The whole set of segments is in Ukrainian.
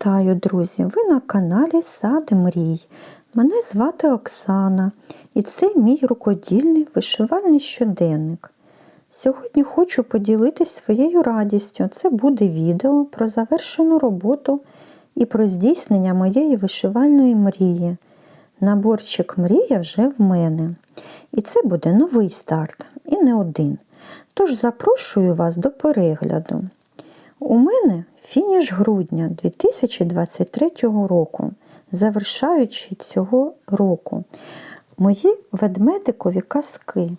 Вітаю, друзі! Ви на каналі Сад Мрій. Мене звати Оксана, і це мій рукодільний вишивальний щоденник. Сьогодні хочу поділитись своєю радістю. Це буде відео про завершену роботу і про здійснення моєї вишивальної мрії. Наборчик мрія вже в мене. І це буде новий старт, і не один. Тож запрошую вас до перегляду. У мене фініш грудня 2023 року, завершаючи цього року, мої ведмедикові казки.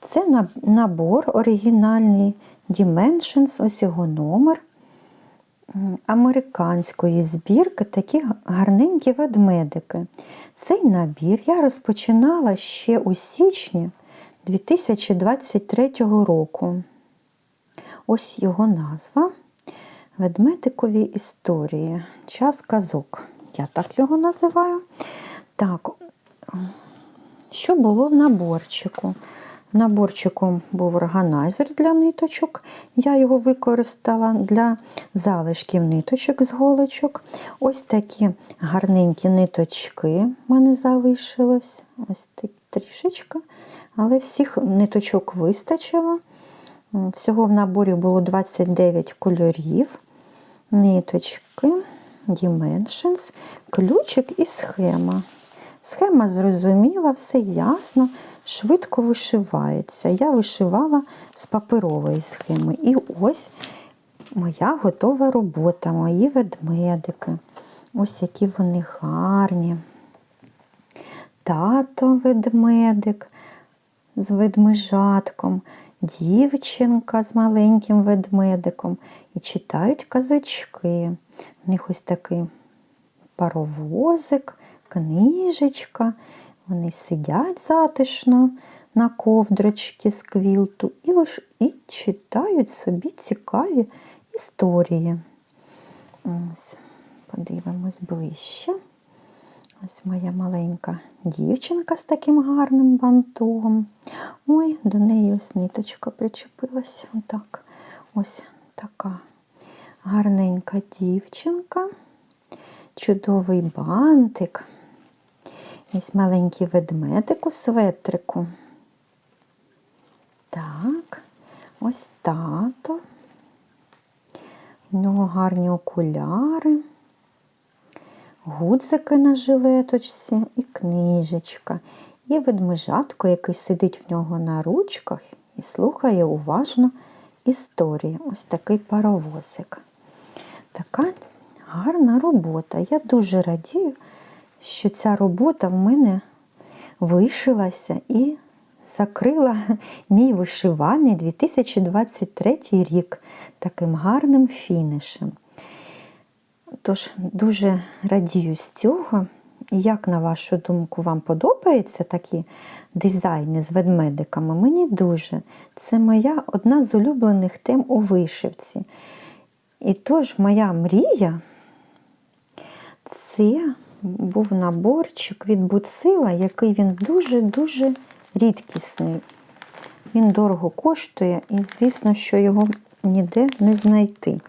Це на- набор оригінальний Dimensions, ось його номер американської збірки, такі гарненькі ведмедики. Цей набір я розпочинала ще у січні 2023 року. Ось його назва. Ведмедикові історії. Час казок. Я так його називаю. Так, що було в наборчику? В наборчику був органайзер для ниточок. Я його використала для залишків ниточок з голочок. Ось такі гарненькі ниточки в мене залишилось. Ось так трішечка. Але всіх ниточок вистачило. Всього в наборі було 29 кольорів, ниточки, Dimensions, ключик і схема. Схема зрозуміла, все ясно, швидко вишивається. Я вишивала з паперової схеми. І ось моя готова робота, мої ведмедики. Ось які вони гарні. Тато ведмедик з ведмежатком, дівчинка з маленьким ведмедиком і читають казочки. У них ось такий паровозик, книжечка. Вони сидять затишно на ковдрочці з квілту і, виш- і читають собі цікаві історії. Ось, подивимось ближче. Ось моя маленька дівчинка з таким гарним бантом. Ой, до неї ось ниточка причепилась. Отак. Ось така гарненька дівчинка, чудовий бантик. Ось маленький ведмедик у светрику. Так, ось тато. У нього гарні окуляри гудзики на жилеточці і книжечка, і ведмежатко, який сидить в нього на ручках і слухає уважно історії. Ось такий паровозик. Така гарна робота. Я дуже радію, що ця робота в мене вишилася і закрила мій вишивальний 2023 рік таким гарним фінішем. Тож дуже радію з цього. Як, на вашу думку, вам подобаються такі дизайни з ведмедиками? Мені дуже. Це моя одна з улюблених тем у вишивці. І тож моя мрія це був наборчик від Буцила, який він дуже-дуже рідкісний. Він дорого коштує, і, звісно, що його ніде не знайти.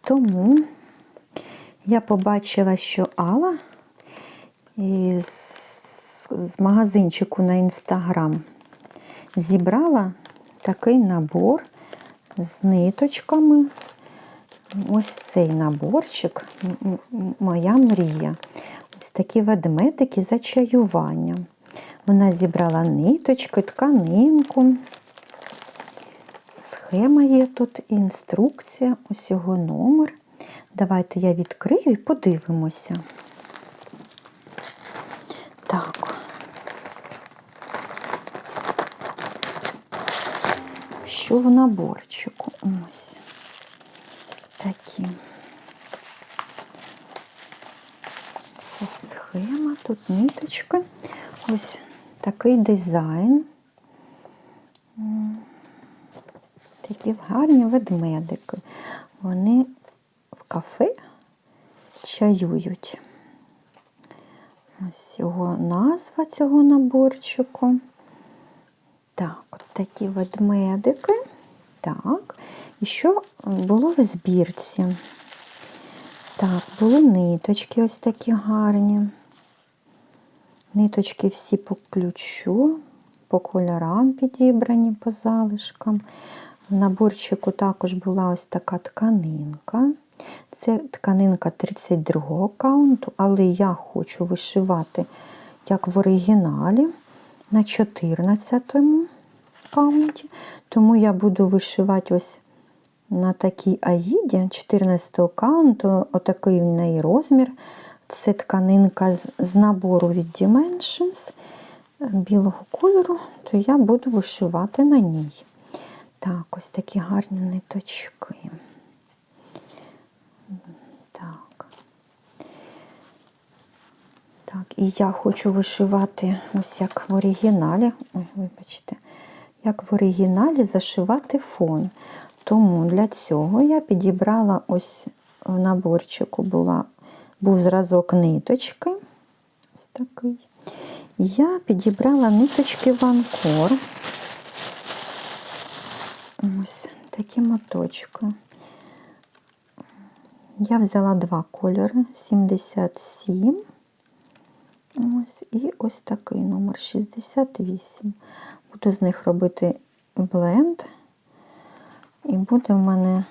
Тому я побачила, що Алла із з магазинчику на інстаграм зібрала такий набор з ниточками. Ось цей наборчик моя мрія. Ось такі ведмедики за чаюванням. Вона зібрала ниточки, тканинку. Схема є тут, інструкція, ось його номер. Давайте я відкрию і подивимося. Так. Що в наборчику? Ось такі. Це схема, тут ниточка. Ось такий дизайн. Такі гарні ведмедики. Вони чаюють. Ось його назва цього наборчику. Так, такі ведмедики. Так. І що було в збірці? Так, були ниточки ось такі гарні. Ниточки всі по ключу, по кольорам підібрані по залишкам. В наборчику також була ось така тканинка. Це тканинка 32 каунту, але я хочу вишивати, як в оригіналі, на 14 каунті. Тому я буду вишивати ось на такій аїді 14 каунту, отакий в неї розмір. Це тканинка з, набору від Dimensions білого кольору, то я буду вишивати на ній. Так, ось такі гарні ниточки. Так. Так, і я хочу вишивати ось як в оригіналі. Ой, вибачте, як в оригіналі зашивати фон. Тому для цього я підібрала ось в наборчику була, був зразок ниточки. Ось такий. Я підібрала ниточки Ванкор. Ось такі моточки. Я взяла два кольори 77. Ось, і ось такий номер 68. Буду з них робити бленд. І буде в мене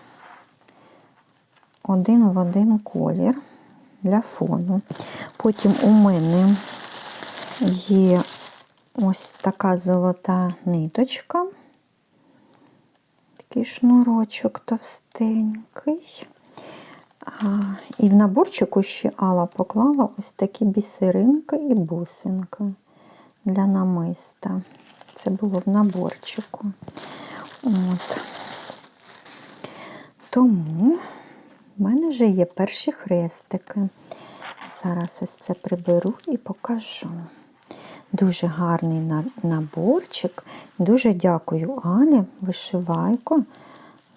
один в один колір для фону. Потім у мене є ось така золота ниточка, такий шнурочок товстенький. І в наборчику ще Алла поклала ось такі бісеринки і бусинки для намиста. Це було в наборчику. От. Тому в мене вже є перші хрестики. Зараз ось це приберу і покажу. Дуже гарний наборчик. Дуже дякую Алі Вишивайко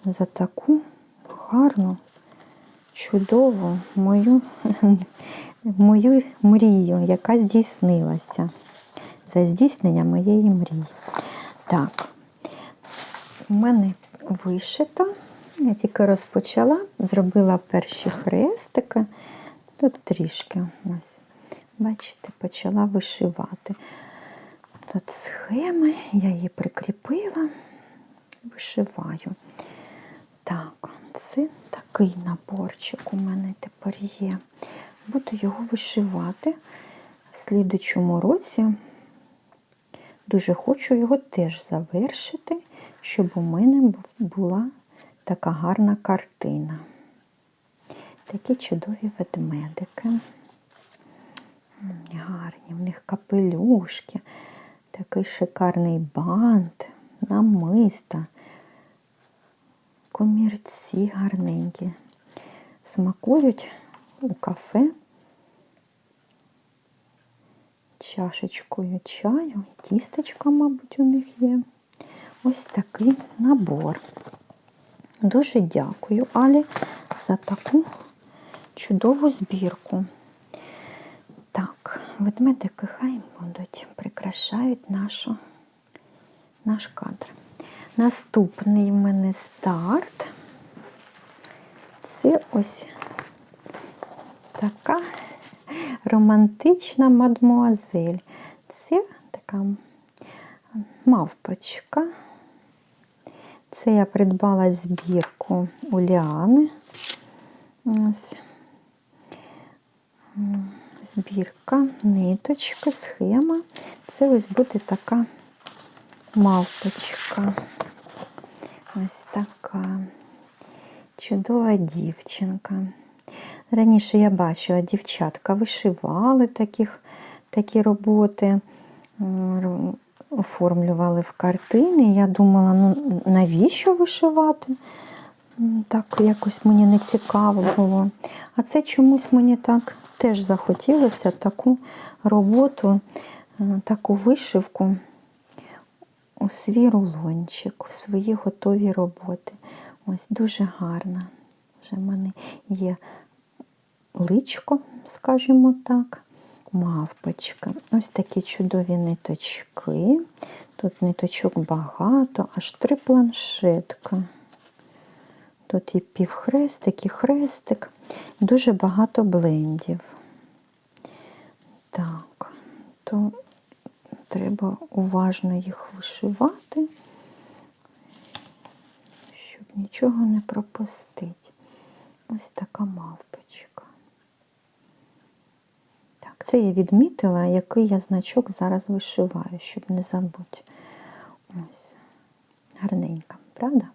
за таку гарну, чудову мою, мою мрію, яка здійснилася. За здійснення моєї мрії. Так, у мене вишито. Я тільки розпочала, зробила перші хрестики. Тут трішки ось. Бачите, почала вишивати. Тут схеми, я її прикріпила, вишиваю. Так, це такий наборчик у мене тепер є. Буду його вишивати в слідучому році. Дуже хочу його теж завершити, щоб у мене була така гарна картина. Такі чудові ведмедики. Гарні, в них капелюшки, такий шикарний бант, намиста, комірці гарненькі. Смакують у кафе чашечкою чаю, тістечка, мабуть, у них є. Ось такий набор. Дуже дякую Алі за таку чудову збірку. Так, ведмедики хай будуть, прикрашають нашу, наш кадр. Наступний в мене старт. Це ось така романтична мадмуазель. Це така мавпочка. Це я придбала збірку у Ліани. Ось. Збірка, ниточка, схема. Це ось буде така мавпочка. Ось така чудова дівчинка. Раніше я бачила, дівчатка вишивали таких, такі роботи, оформлювали в картини. Я думала, ну навіщо вишивати? Так якось мені не цікаво було. А це чомусь мені так теж захотілося таку роботу, е, таку вишивку у свій рулончик, у свої готові роботи. Ось дуже гарна. Вже в мене є личко, скажімо так, мавпочка. Ось такі чудові ниточки. Тут ниточок багато, аж три планшетка. Тут і півхрестик, і хрестик, дуже багато блендів. Так, то треба уважно їх вишивати, щоб нічого не пропустити. Ось така мавпочка. Так, це я відмітила, який я значок зараз вишиваю, щоб не забути. Ось. Гарненька, правда?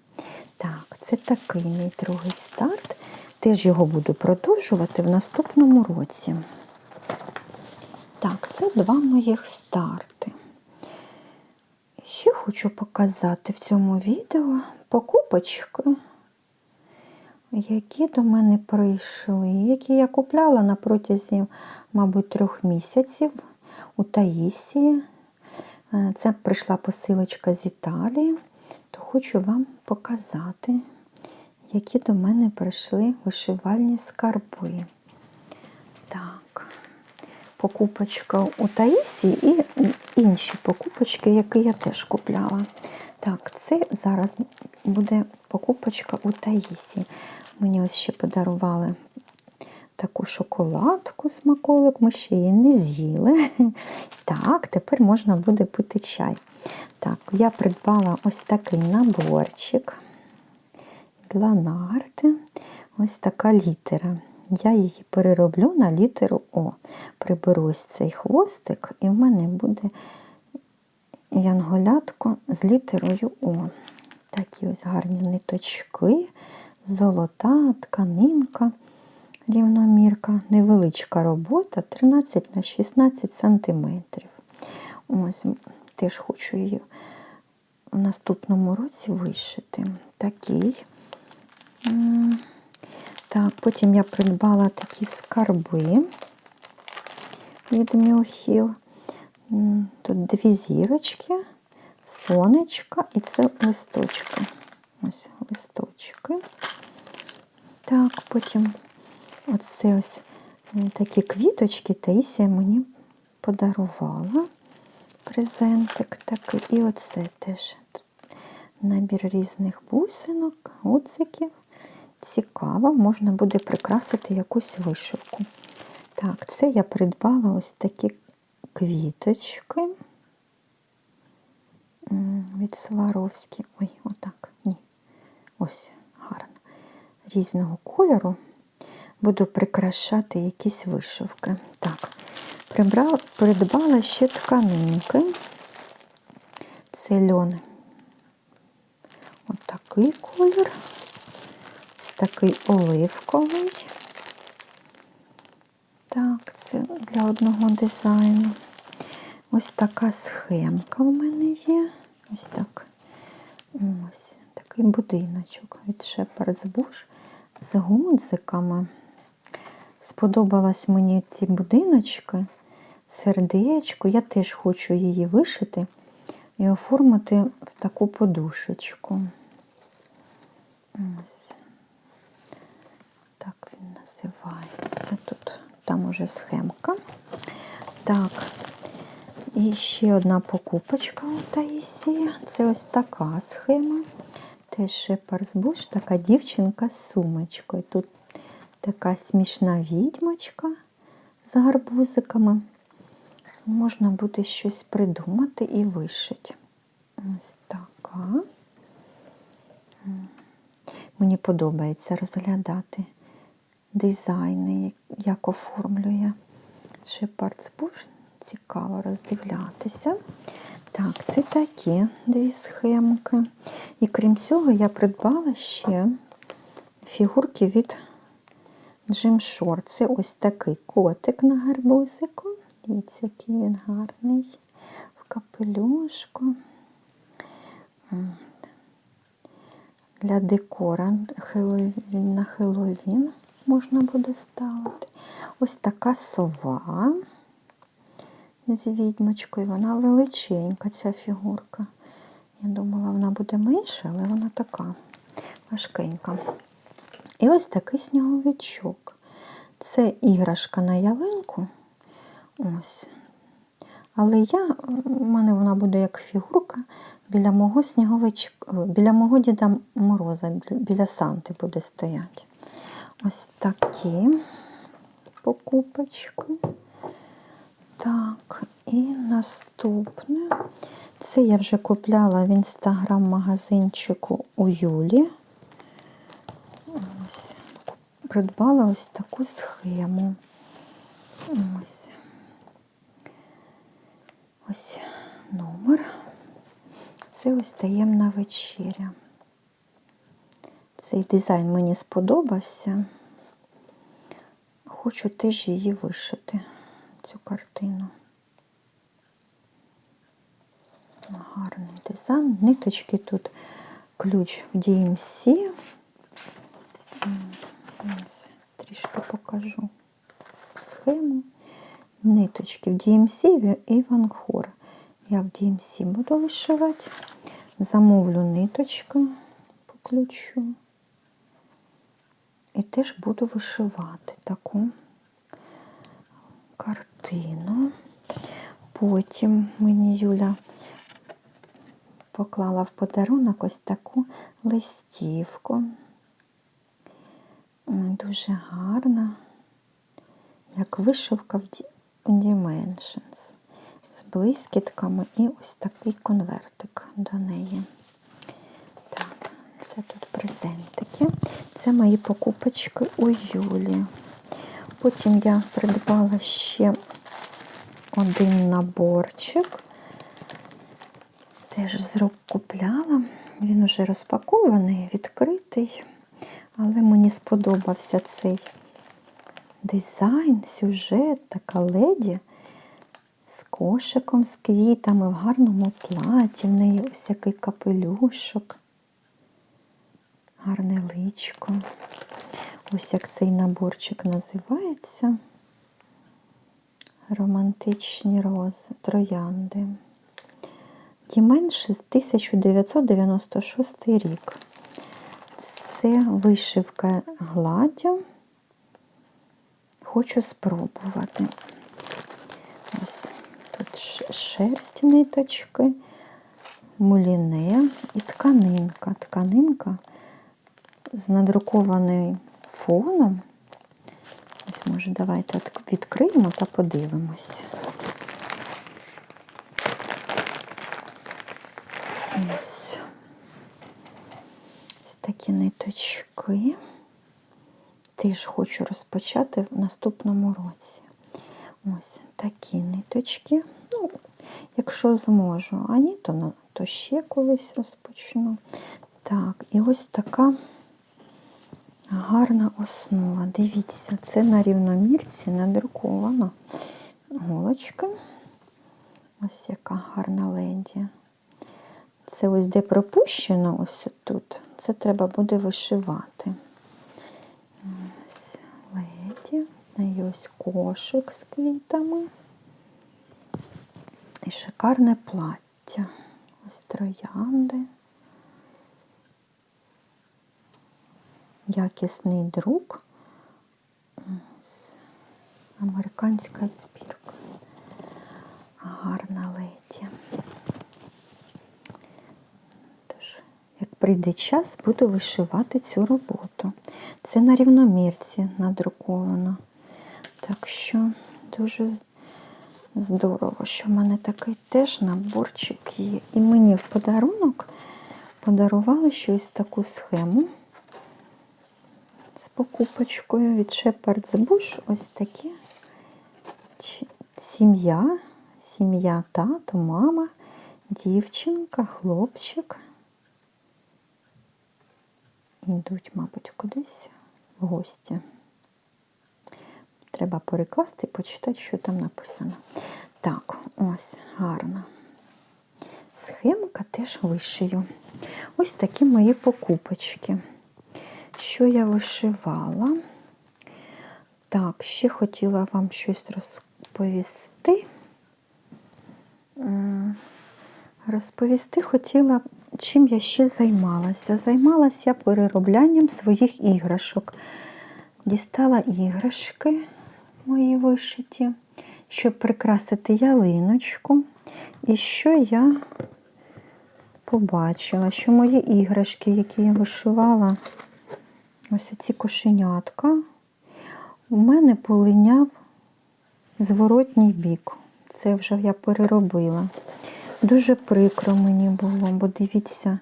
Так, це такий мій другий старт. Теж його буду продовжувати в наступному році. Так, це два моїх старти. Ще хочу показати в цьому відео покупочки, які до мене прийшли, які я купляла на протязі, мабуть, трьох місяців у Таїсії. Е, Це прийшла посилочка з Італії, то хочу вам показати, які до мене прийшли вишивальні скарби. Так, покупочка у Таїсі і інші покупочки, які я теж купляла. Так, це зараз буде покупочка у Таїсі. Мені ось ще подарували таку шоколадку смаколик, ми ще її не з'їли. Так, тепер можна буде пити чай. Так, я придбала ось такий наборчик для нарти. Ось така літера. Я її перероблю на літеру О. Приберу ось цей хвостик, і в мене буде янголятко з літерою О. Такі ось гарні ниточки, золота, тканинка, рівномірка, невеличка робота 13 на 16 сантиметрів. Ось теж хочу її в наступному році вишити. Такий. Так, потім я придбала такі скарби від Мілхіл. М, Тут дві зірочки, сонечка і це листочки. Ось листочки. Так, потім оце ось такі квіточки Таїсія мені подарувала. Презентик такий. І оце теж набір різних бусинок, гудзиків. Цікаво, можна буде прикрасити якусь вишивку. Так, це я придбала ось такі квіточки від Сваровські. Ой, отак, ні. Ось, гарно. Різного кольору. Буду прикрашати якісь вишивки. Так, прибрала, придбала ще тканинки. Це льон. Отакий колір. Ось такий оливковий. Так, це для одного дизайну. Ось така схемка в мене є. Ось так. Ось такий будиночок від Shepherd's Bush з гудзиками. Сподобалась мені ці будиночки, сердечко. Я теж хочу її вишити і оформити в таку подушечку. Ось. Називається. Тут там уже схемка. Так. І ще одна покупочка у Таїсії. Це ось така схема. Теж Bush, така дівчинка з сумочкою. Тут така смішна відьмочка з гарбузиками. Можна буде щось придумати і вишити. Ось така. Мені подобається розглядати дизайни, як оформлює Bush. Цікаво роздивлятися. Так, це такі дві схемки. І крім цього, я придбала ще фігурки від Jim Shore. Це ось такий котик на гарбузику. Дивіться, який він гарний в капелюшку. Для декора на Хеллоуін можна буде ставити. Ось така сова з відьмочкою. Вона величенька, ця фігурка. Я думала, вона буде менша, але вона така важкенька. І ось такий сніговичок. Це іграшка на ялинку. Ось. Але я, у мене вона буде як фігурка біля мого сніговичка, біля мого Діда Мороза, біля Санти буде стояти. Ось такі покупочки. Так, і наступне. Це я вже купляла в інстаграм-магазинчику у Юлі. Ось, придбала ось таку схему. Ось. Ось номер. Це ось таємна вечеря. Цей дизайн мені сподобався. Хочу теж її вишити, цю картину. Гарний дизайн. Ниточки тут ключ в DMC. Трішки покажу схему. Ниточки в DMC і Ванхор. Я в DMC буду вишивати. Замовлю ниточку по ключу. І теж буду вишивати таку картину. Потім мені Юля поклала в подарунок ось таку листівку. Дуже гарна, як вишивка в Dimensions. З блискітками і ось такий конвертик до неї. Це тут презентики. Це мої покупочки у Юлі. Потім я придбала ще один наборчик. Теж з рук купляла. Він уже розпакований, відкритий. Але мені сподобався цей дизайн, сюжет, така леді з кошиком, з квітами, в гарному платі. В неї ось який капелюшок, гарне личко. Ось як цей наборчик називається. Романтичні рози, троянди. Діменш з 1996 рік. Це вишивка гладдю. Хочу спробувати. Ось тут шерсть ниточки, муліне і тканинка. Тканинка з надрукованим фоном. Ось, може, давайте відкриємо та подивимось. Ось. Ось такі ниточки. Теж хочу розпочати в наступному році. Ось такі ниточки. Ну, якщо зможу, а ні, то, то ще колись розпочну. Так, і ось така гарна основа. Дивіться, це на рівномірці надруковано. Голочка. Ось яка гарна леді. Це ось де пропущено, ось тут. Це треба буде вишивати. Ось леді. Неї ось кошик з квітами. І шикарне плаття. Ось троянди. Якісний друк. Американська збірка. Гарна леді. Тож, як прийде час, буду вишивати цю роботу. Це на рівномірці надруковано. Так що дуже здорово, що в мене такий теж наборчик є. І мені в подарунок подарували щось таку схему з покупочкою від Shepherd's Bush. Ось такі сім'я, сім'я, тато, мама, дівчинка, хлопчик. Йдуть, мабуть, кудись в гості. Треба перекласти і почитати, що там написано. Так, ось гарно. Схемка теж вишию. Ось такі мої покупочки. Що я вишивала? Так, ще хотіла вам щось розповісти. Розповісти хотіла, чим я ще займалася. Займалася я перероблянням своїх іграшок. Дістала іграшки мої вишиті. щоб прикрасити ялиночку. І що я побачила, що мої іграшки, які я вишивала, ось ці кошенятка, у мене полиняв зворотній бік. Це вже я переробила. Дуже прикро мені було, бо дивіться,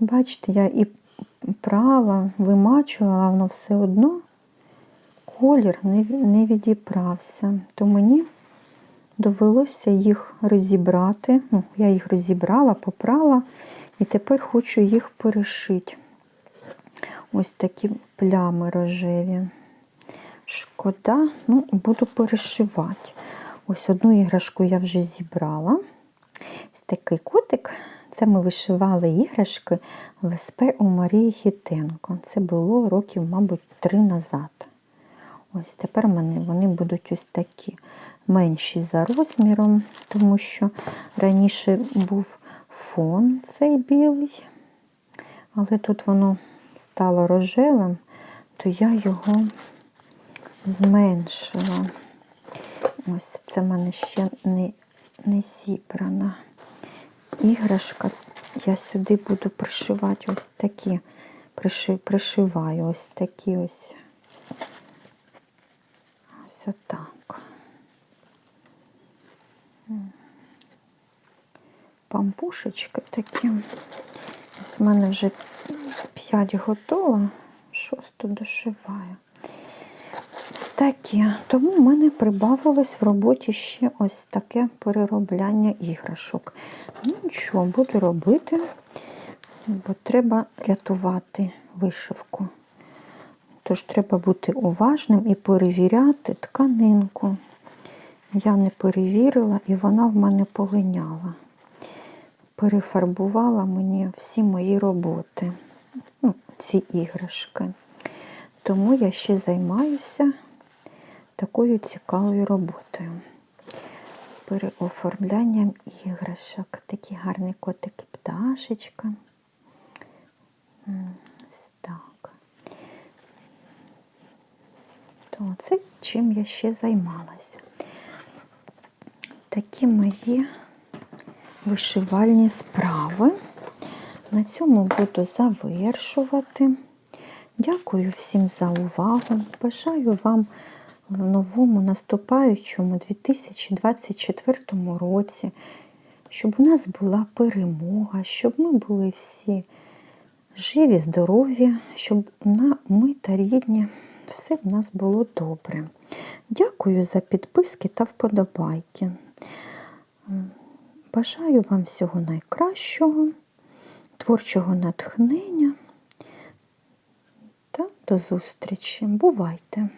бачите, я і прала, вимачувала, воно все одно колір не, відібрався. То мені довелося їх розібрати. Ну, я їх розібрала, попрала і тепер хочу їх перешити. Ось такі плями рожеві. Шкода, ну, буду перешивати. Ось одну іграшку я вже зібрала. Ось такий котик. Це ми вишивали іграшки в СП у Марії Хітенко. Це було років, мабуть, три назад. Ось тепер мене вони будуть ось такі менші за розміром, тому що раніше був фон цей білий, але тут воно стало рожевим, то я його зменшила. Ось це в мене ще не, не зібрана іграшка. Я сюди буду пришивати ось такі, приши, пришиваю ось такі ось. Ось отак. Пампушечки такі. Ось в мене вже 5 готово, шосту дошиваю. Ось. Тому в мене прибавилось в роботі ще ось таке переробляння іграшок. Ну нічого, буду робити, бо треба рятувати вишивку. Тож треба бути уважним і перевіряти тканинку. Я не перевірила і вона в мене полиняла. Перефарбувала мені всі мої роботи, ну, ці іграшки. Тому я ще займаюся такою цікавою роботою. Переоформлянням іграшок. Такі гарні котики пташечка. Так. То це чим я ще займалася. Такі мої вишивальні справи. На цьому буду завершувати. Дякую всім за увагу. Бажаю вам в новому наступаючому 2024 році, щоб у нас була перемога, щоб ми були всі живі, здорові, щоб на, ми та рідні все в нас було добре. Дякую за підписки та вподобайки. Бажаю вам всього найкращого, творчого натхнення та до зустрічі. Бувайте!